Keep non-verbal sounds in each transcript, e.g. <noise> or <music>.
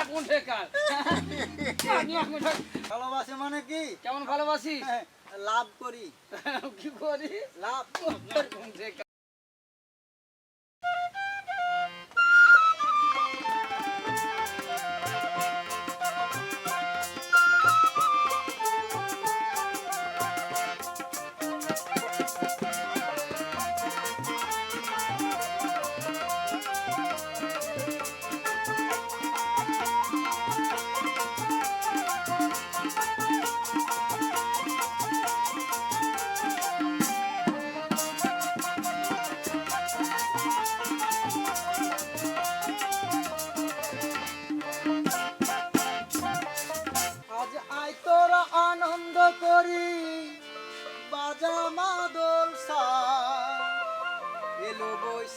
আগুন ঠেকার আমি আগুন ভালোবাসে মানে কি? কেমন ভালোবাসি? লাভ করি। কি করি? লাভ আগুন ঠেকার।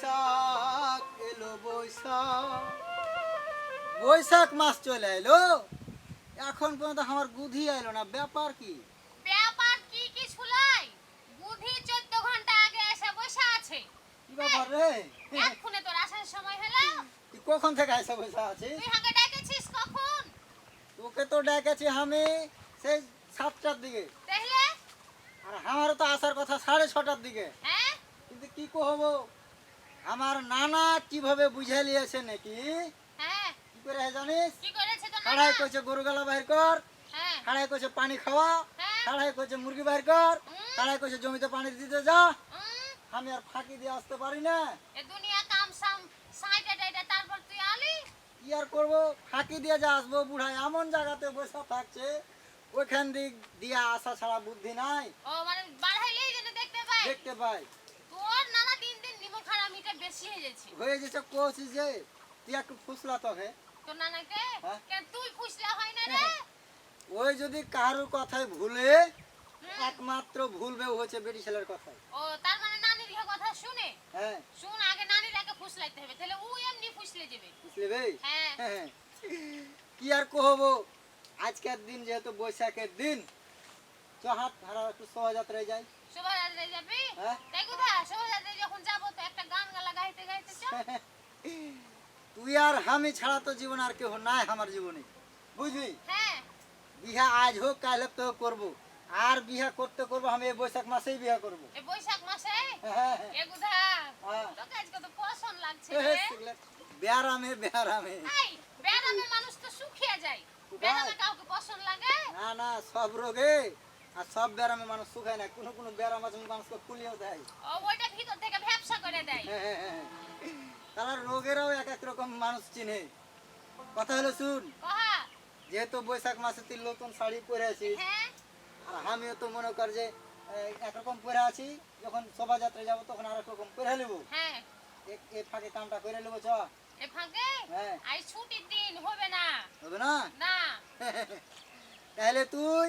বৈশাখ এলো বৈশাখ। বৈশাখ মাস চলে এলো? এখন পর্যন্ত আমার বুদ্ধি এলো না ব্যাপার কি? ব্যাপার কি কি শুলাই বুদ্ধি চোদ্দ ঘণ্টা আগে এসে বসে আছে। কি ব্যাপার রে? এক্ষুনি তোর আসার সময় হলো। তুই কখন থেকে এসে বসে আছিস? তুই হাঁকে ডেকেছিস কখন? তোকে তো ডেকেছি আমি সেই সাতটার দিকে। তাহলে আর আমারও তো আসার কথা সাড়ে ছটার দিকে। হ্যাঁ? কিন্তু কি কহবো? আমার নানা কীভাবে বুঝে লিয়েছে নাকি? হ্যাঁ। কি করে জানিস? খাড়াই কইছে গরু গালা বাহির কর হ্যাঁ। খাড়াই কইছে পানি খাওয়া হ্যাঁ। খাড়াই কইছে মুরগি বাহির কর। খাড়াই কইছে জমিতে পানি দিতে যা। আমি আর ফাঁকি দিয়ে আসতে পারি না। কি আর করব? ফাঁকি দিয়ে যা আসব বুড়া এমন জায়গাতে বসে থাকছে ওইখান দিক দিয়ে আসা ছাড়া বুদ্ধি নাই। মানে দেখতে পাই দেখতে পাই তোর নানা দিন দিন নিমক হারামিটা বেশি হয়ে যাচ্ছে হয়ে যে তুই একটু ফুসলা হ্যাঁ? কেন তুই হয় না রে? ওই যদি কারোর কথায় ভুলে একমাত্র ভুলবে হচ্ছে বেটি ছেলের কথায় ও তার মানে নানির ইহা কথা শুনে? হ্যাঁ। শুন আগে নানির আগে ফুসলাইতে হবে তাহলে ও এমনি ফুসলে যাবে। হ্যাঁ হ্যাঁ। কি আর কহবো? আজকের দিন যেহেতু বৈশাখের দিন চ হাত হারা একটু শোভাযাত্রায় যাই। শোভাযাত্রায় যাবি? হ্যাঁ? তাই কোথায়? শোভাযাত্রায় যখন যাব তো একটা গান গালা গাইতে গাইতে চ তুই আর আমি ছাড়া তো জীবন আর কেউ নাই আমার জীবনে। বুঝলি? হ্যাঁ। বিহা আজ হোক কাল হোক তো করব। আর বিহা করতে করব আমি এই বৈশাখ মাসেই বিহা করব। এই বৈশাখ মাসে? হ্যাঁ, হ্যাঁ, এ কোথা হ্যাঁ। তোকে আজকে তো পছন্দ লাগছে হ্যাঁ, বেয়ারামে বেয়ারামে। ব্যারামে মানুষ তো শুকিয়ে যায়। ব্যারামে কাউকে পছন্দ লাগে? না না সব রোগে। আর সব ব্যারামে মানুষ শুকায় না কোনো কোনো ব্যারাম আছে মানুষকে ফুলিয়েও দেয়। ও ওইটা ভিতর থেকে ব্যবসা করে দেয়। হ্যাঁ, হ্যাঁ, হ্যাঁ। তারা রোগেরাও এক এক রকম মানুষ চিনে। কথা হলো শুন। যেহেতু বৈশাখ মাসে তুই নতুন শাড়ি পরে আছিস আর আমিও তো মনে কর যে এই, একরকম পরে আছি যখন শোভাযাত্রায় যাব তখন আর রকম পরে নেব। হ্যাঁ। এ- এ ফাঁকে কামটা করে নেব চ। হ্যাঁ। ছুটির দিন হবে না। হবে না? না। <laughs> তাহলে তুই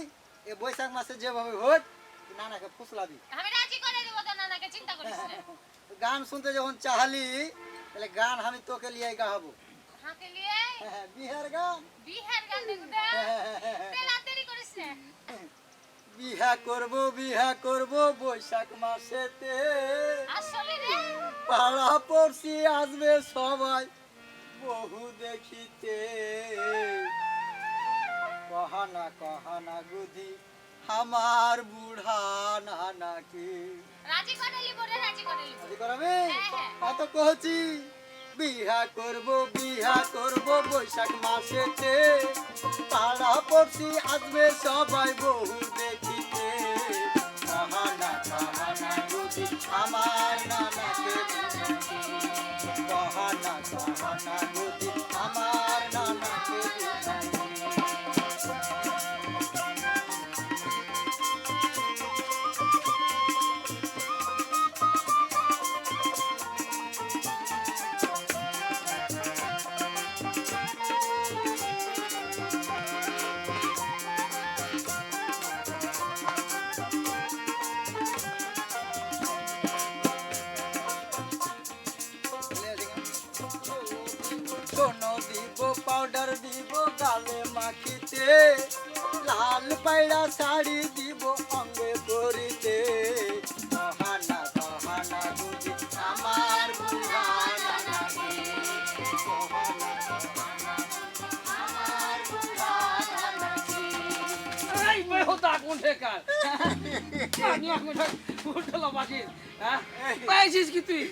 এ বৈশাখ মাসে যেভাবে হোক নানাকে ফুসলাবি আমি রাজি করে দেবো তো নানাকে চিন্তা করিস না। গান শুনতে যখন চাহালি তাহলে গান আমি তোকে লিয়ে গাহাবো। হাঁকে নিয়ে? বিহার গান। বিহার গান দেখো। তেলা দেরি করিস না। বিহা করব বিহা করব বৈশাখ মাসেতে। আসলে রে। পাড়া পড়শি আসবে সবাই বহু দেখিতে। কহানা কহানা গুধি আমার বুড়া নানাকে। রাজি করে লিবো রে রাজি করে লিবো রাজি করাবে? হ্যাঁ, হ্যাঁ। কত কহছি বিহা করব বিহা করব বৈশাখ মাসেতে পাড়া পড়শি আসবে সবাই বহু দেখিতে। কাহানা কাহানা গুধি আমার নানাকে কাহানা কাহানা গুধি পাখিতে লাল পায়রা শাড়ি দিব অঙ্গে করিতে আমার বুড়ানা লাগে গহনা গহনা আমার বুড়ানা লাগে কি তুই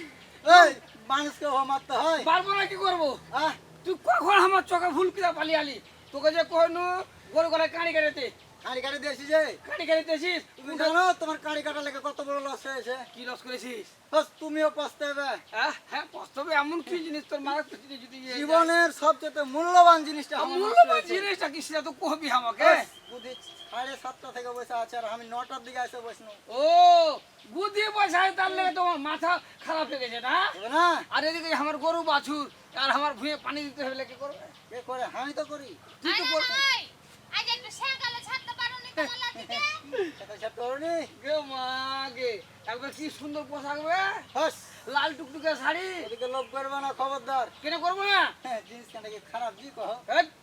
এই মানুষকে হমাতে হয়? বারবার কি করব? হ্যাঁ? তুই কখন আমার চোখে ভুল কিনা পালিয়ে আলি? তোকে যে কহনু গরু গলায় কানি কাটাতে কাঁড়ি কাটি দিয়েছি যে? কানি কাটাতেছিস তুমি জানো তোমার কাঁড়ি কাটা লেগে কত বড় লস হয়েছে? কি লস করেছিস? বাস তুমিও পস্তাবে হ্যাঁ হ্যাঁ বাস্তবে এমন কি জিনিস? তোর জিনিস যদি জীবনের সবচেয়ে মূল্যবান জিনিসটা মূল্যবান জিনিসটা কি সেটা তো কবি আমাকে। বাস, বুদ্ধি সাড়ে সাতটা থেকে বসে আছে আর আমি নটার দিকে এসে বসনো। ও বুদ্ধি পয়সায় তার লেগে তোমার মাথা খারাপ হয়ে গেছে না? না? আর এদিকে আমার গরু বাছুর আর আমার ভুঁয়ে পানি দিতে হলে কি করবে? কে করে? আমি তো করি। তুই তো করবি? আজ একটু সেকালে ছাড়তে তোমার লাঠিকে? সেটা সব করনি গে মা গে একবার কি সুন্দর পোশাক বে? হাস। লাল টুকটুকে শাড়ি। ওদিকে লোভ করবে না খবরদার। কেন করব না? হ্যাঁ জিনিস কেন কি খারাপ জি কহ?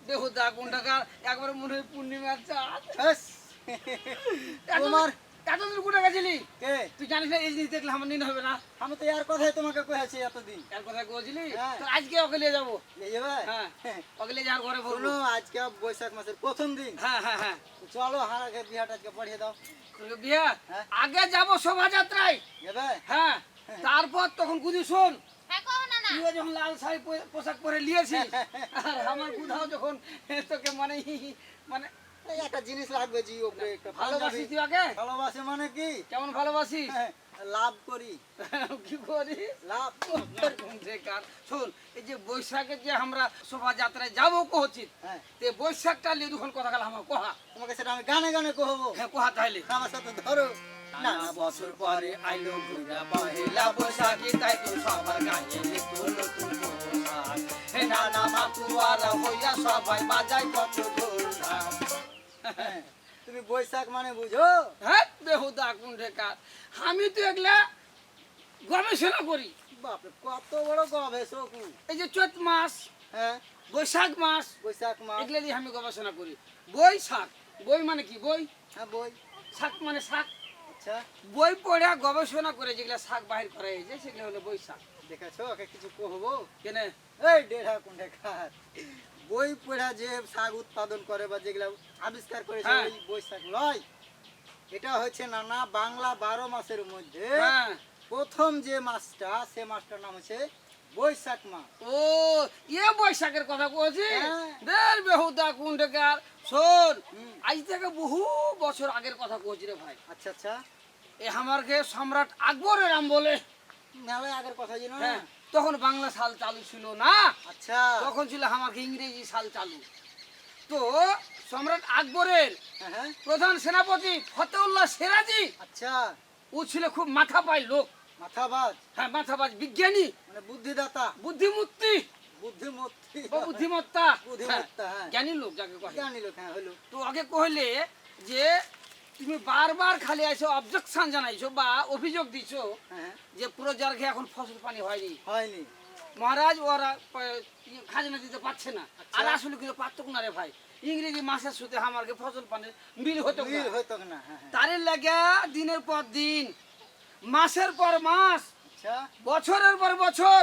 দেখো দা কোনটা একবার মনে হয় পূর্ণিমার চাঁদ। হাস। এতদিন- তোমার এতদিন কোথায় গেছিলি? কে? তুই জানিস না এই জিনিস দেখলে আমার নিন হবে না। আমি তো এর কথাই তোমাকে কয়েছি এতদিন। এর কথা কয়েছিলি? হ্যাঁ। তো আজকে ওকে নিয়ে যাব। নিয়ে যাবে হ্যাঁ। ওকে নিয়ে যাওয়ার ঘরে বলব। আজকে বৈশাখ মাসের প্রথম দিন। হ্যাঁ হ্যাঁ হ্যাঁ। চলো হারাকে বিহাটা আজকে পড়িয়ে দাও। তোকে হ্যাঁ। আগে যাব শোভাযাত্রায়। যাবে হ্যাঁ। তারপর তখন গুদি শোন। হ্যাঁ। তুইও যখন লাল শাড়ি পোশাক পরে নিয়েছিস আর আমার কোথাও যখন তোকে মানে মানে একটা জিনিস লাগবে জি ওপরে একটা পাঞ্জাবি। তুই আগে? ভালোবাসে মানে কি? কেমন ভালোবাসিস? হ্যাঁ, লাভ করি। <laughs> কি করিস লাভ শোন এই যে বৈশাখের যে আমরা শোভাযাত্রায় যাব কহচিত হ্যাঁ। তে বৈশাখটা নিয়ে দুখন কথা গেল আমার কহা। তোমাকে সেটা আমি গানে গানে কহবো। হ্যাঁ কহা তাইলে? আমার সাথে ধরো। না নানা বছর পরে আইলো ঘুরা পহেলা বৈশাখী তাই তো সবার গায়ে নতুন হে নানা মাতুয়ারা হইয়া সবাই বাজায় কত তুমি বৈশাখ মানে বুঝো? হ্যাঁ বেহুদা কোন ঢেকার আমি তো এগুলা গবেষণা করি। বাপরে কত বড় গবে শোকু এই যে চৈত মাস হ্যাঁ। বৈশাখ মাস বৈশাখ মাস। এগুলা দিয়ে আমি গবেষণা করি। বই শাক। বই মানে কি বই? হ্যাঁ বই। শাক মানে শাক। আচ্ছা। বই পড়ে গবেষণা করে যেগুলা শাক বাহির করা হয়েছে সেগুলো হলো বৈশাখ দেখেছ ওকে কিছু কহবো? কেনে? এই দেড়া কোনটা খাত বই পড়া যে শাক উৎপাদন করে বা যেগুলা আবিষ্কার করেছে হ্যাঁ। ওই বৈশাখ লয় এটা হচ্ছে নানা বাংলা বারো মাসের মধ্যে হ্যাঁ। প্রথম যে মাসটা সে মাসটার নাম হচ্ছে বৈশাখ মাস ও ইয়ে বৈশাখের কথা কইছি? হ্যাঁ। দের বেহুদা কোন ঢেকার শোন আজ থেকে বহু বছর আগের কথা কইছি রে ভাই। আচ্ছা আচ্ছা। এ আমারকে সম্রাট আকবরের আম বলে। মেলায় আগের কথা জানো হ্যাঁ। তখন বাংলা সাল চালু ছিল না। আচ্ছা। তখন ছিল আমাকে ইংরেজি সাল চালু। তো সম্রাট আকবরের হ্যাঁ, হ্যাঁ। প্রধান সেনাপতি ফতেউল্লাহ সেরাজি আচ্ছা। ও ছিল খুব মাথা পাই লোক। মাথাবাজ? হ্যাঁ মাথাবাজ বিজ্ঞানী। মানে বুদ্ধিদাতা? বুদ্ধিমূর্তি। বুদ্ধিমত্তি বা বুদ্ধিমত্তা। বুদ্ধিমত্তা, হ্যাঁ। জ্ঞানী লোক যাকে কহে জানি লোক হ্যাঁ হলো। তো আগে কহলে যে তুমি বারবার খালি আইছো অবজেকশন জানাইছো বা অভিযোগ দিছো হ্যাঁ। যে পুরো ঘে এখন ফসল পানি হয়নি। হয়নি। মহারাজ ওরা খাজনা দিতে পারছে না। আচ্ছা। আর আসলে কিন্তু পারতো না রে ভাই। ইংরেজি মাসের সুতে আমাকে ফসল পানির মিল হতো মিল হতো না হ্যাঁ হ্যাঁ। তারে লাগে দিনের পর দিন মাসের পর মাস আচ্ছা। বছরের পর বছর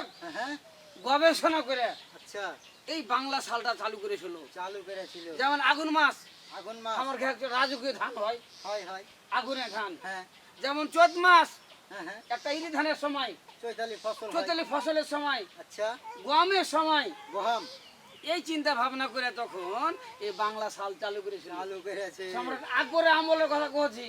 গবেষণা করে আচ্ছা। এই বাংলা সালটা চালু করেছিল। চালু করেছিল। যেমন আগুন মাস আগুন মাস আমার ঘরে একটা রাজকীয় ধান হয়। হয় হয়। আগুনের ধান। হ্যাঁ। যেমন চৈত মাস হ্যাঁ হ্যাঁ। একটা ইলি ধানের সময়। চৈতালি ফসল চৈতালি ফসলের সময়। আচ্ছা। গমের সময়। গহাম এই চিন্তা ভাবনা করে তখন এই বাংলা সাল চালু করেছিল চালু করেছে। সম্রাট আকবরের আমলের কথা কহছি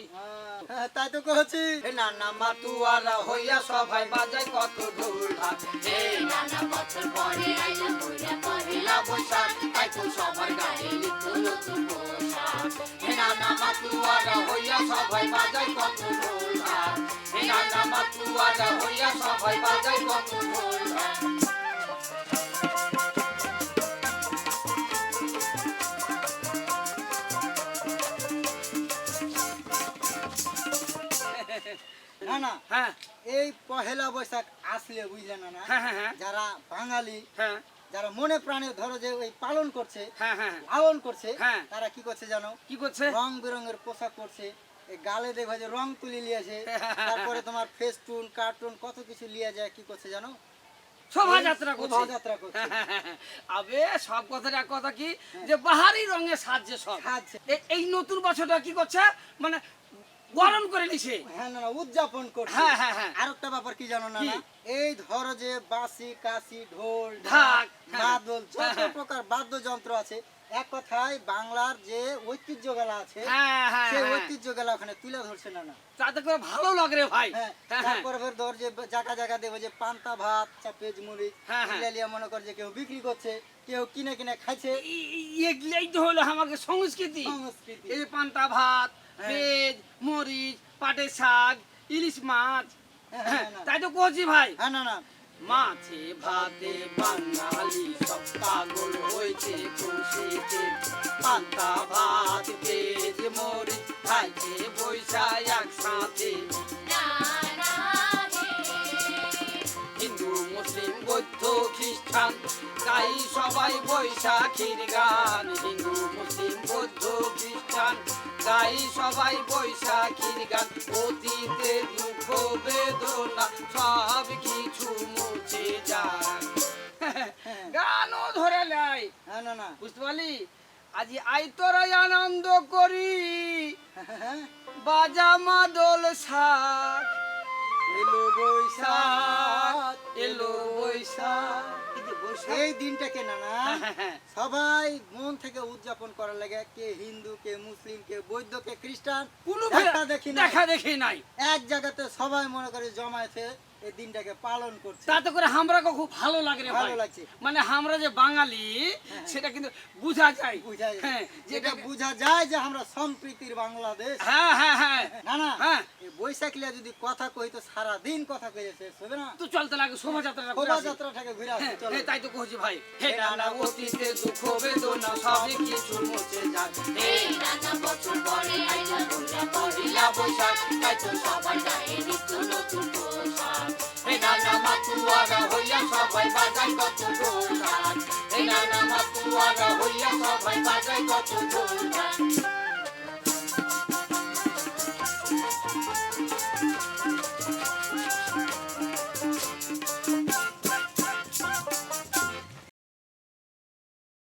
হ্যাঁ, তাই তো কহছি না না মাতুয়ারা হইয়া সবাই বাজায় কত ঢোল ঢাক এই নানা বছর পরে আইলো ঘুরে পহেলা বৈশাখ তাই তো সবার গায়ে নিত্য নতুন পোশাক। হে নানা মাতুয়ারা হইয়া সবাই বাজায় কত ঢোল ঢাক হে নানা মাতুয়ারা হইয়া সবাই বাজায় কত ঢোল এই পহেলা বৈশাখ আসলে বুঝলে না না? হ্যাঁ হ্যাঁ হ্যাঁ। যারা বাঙালি হ্যাঁ। যারা মনে প্রাণে ধরো যে ওই পালন করছে হ্যাঁ হ্যাঁ। লালন করছে হ্যাঁ। তারা কি করছে জানো? কি করছে? রং বেরঙের পোশাক করছে গালে দেখবা যে রং তুলি লিয়েছে তারপরে তোমার ফেস্টুন কার্টুন কত কিছু লিয়ে যায় কি করছে জানো? শোভাযাত্রা করছে। <laughs> আবে সব কথার এক কথা কি? যে বাহারি রঙে সাজছে সব। এই নতুন বছরটা কি করছে? মানে গরম করে নিছে হ্যাঁ না উদযাপন করছে হ্যাঁ, হ্যাঁ, হ্যাঁ। আর একটা ব্যাপার কি জানো না এই ধরো যে বাঁশি কাশি ঢোল ঢাক, হ্যাঁ, মাদল যত হ্যাঁ। প্রকার বাদ্যযন্ত্র আছে এক কথায় বাংলার যে ঐতিহ্য গেলা আছে হ্যাঁ হ্যাঁ সেই হ্যাঁ। ঐতিহ্য গেলা ওখানে তুলে ধরছে না না তাতে করে ভালো লাগে রে ভাই হ্যাঁ হ্যাঁ, হ্যাঁ। তারপরে ফের ধর যে জায়গা জায়গা দেবো যে পান্তা ভাত চাপেজ মুড়ি হ্যাঁ, হ্যাঁ। ইলালিয়া মনে কর যে কেউ বিক্রি করছে কেউ কিনে কিনে খাইছে এগুলাই তো হলো আমাকে সংস্কৃতি সংস্কৃতি এই পান্তা ভাত হ্যাঁ। পেঁয়াজ মরিচ পাটের শাক ইলিশ মাছ। হ্যাঁ, হ্যাঁ। তাই তো কছি ভাই। হ্যাঁ না না। মাছে ভাতে বাঙালি সব পাগল হয়েছে খুশিতে। পান্তা ভাত পেঁয়াজ মরিচ খাইছে বৈশাখ একসাথে। না না হিন্দু মুসলিম বৌদ্ধ খ্রিস্টান গাই সবাই বৈশাখীর গান। হিন্দু মুসলিম বৌদ্ধ খ্রিস্টান গাই সবাই বৈশাখীর গান। অতীতে দুঃখ বেদনা সব কিছু মুছে যায় <laughs> গানও ধরে লাই হ্যাঁ না না। বুঝতে পারলি? আজ আই তোরাই আনন্দ করি। <laughs> বাজা মাদল শাক। এলো বৈশাখ এলো বৈশাখ। এই দিনটাকে না না হ্যাঁ, সবাই মন থেকে উদযাপন করার লাগে কে হিন্দু কে মুসলিম কে বৌদ্ধ কে খ্রিস্টান কোনো দেখা দেখি দেখা দেখি নাই। এক জায়গাতে সবাই মনে করে জমায়েছে এই দিনটাকে পালন করছে। তাতে করে আমরাকে খুব ভালো লাগে রে ভালো লাগছে। মানে আমরা যে বাঙালি সেটা কিন্তু বোঝা যায়। বুঝা যায়। হ্যাঁ যেটা যেটা বোঝা যায় যে আমরা সম্প্রীতির বাংলাদেশ। হ্যাঁ হ্যাঁ হ্যাঁ। না না। হ্যাঁ। বৈশাখ লিয়া যদি কথা কই তো সারা দিন কথা কয়ে শেষ হবে না। তো চলতে লাগে শোভাযাত্রাটা শোভাযাত্রাটাকে ঘুরে আসি হ্যাঁ, হ্যাঁ, তাই তো কইছি ভাই। হে নানা অতীতে দুঃখ বেদনা সবই কিছু মুছে যায় হে নানা বছর পরে আইলা দুর্গা পহিলা বৈশাখ। তাই তো সবাই মাতুয়ারা হইয়া সবাই বাজাই কত ঢোল ঢাক হে নানা মাতুয়ারা হইয়া সবাই বাজাই কত ঢোল